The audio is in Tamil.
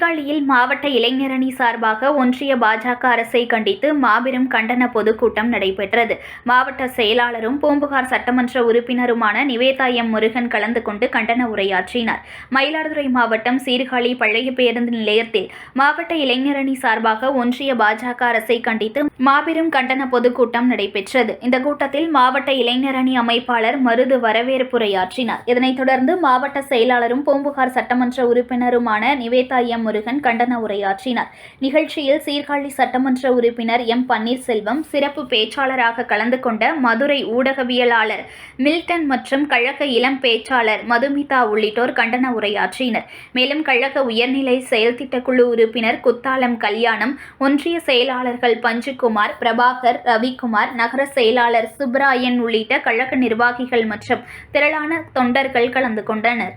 மாவட்ட இளைஞரணி சார்பாக ஒன்றிய பாஜக அரசை கண்டித்து மாபெரும் கண்டன பொதுக்கூட்டம் நடைபெற்றது. மாவட்ட செயலாளரும் பூம்புகார் சட்டமன்ற உறுப்பினருமான நிவேதா எம் முருகன் கலந்து கொண்டு கண்டன உரையாற்றினார். மயிலாடுதுறை மாவட்டம் சீர்காழி பழைய பேருந்து நிலையத்தில் மாவட்ட இளைஞரணி சார்பாக ஒன்றிய பாஜக அரசை கண்டித்து மாபெரும் கண்டன பொதுக்கூட்டம் நடைபெற்றது. இந்த கூட்டத்தில் மாவட்ட இளைஞரணி அமைப்பாளர் மருது வரவேற்புரையாற்றினார். இதனைத் தொடர்ந்து மாவட்ட செயலாளரும் பூம்புகார் சட்டமன்ற உறுப்பினருமான நிவேதா எம் முருகன் கண்டன உரையாற்றினார். நிகழ்ச்சியில் சீர்காழி சட்டமன்ற உறுப்பினர் எம். பன்னீர்செல்வம் சிறப்பு பேச்சாளராக கலந்து கொண்ட மதுரை ஊடகவியலாளர் மில்டன் மற்றும் கழக இளம் பேச்சாளர் மதுமிதா உள்ளிட்டோர் கண்டன உரையாற்றினர். மேலும் கழக உயர்நிலை செயல்திட்டக்குழு உறுப்பினர் குத்தாலம் கல்யாணம் ஒன்றிய செயலாளர்கள் பஞ்சுகுமார் பிரபாகர் ரவிக்குமார் நகர செயலாளர் சுப்ராயன் உள்ளிட்ட கழக நிர்வாகிகள் மற்றும் திரளான தொண்டர்கள் கலந்து கொண்டனர்.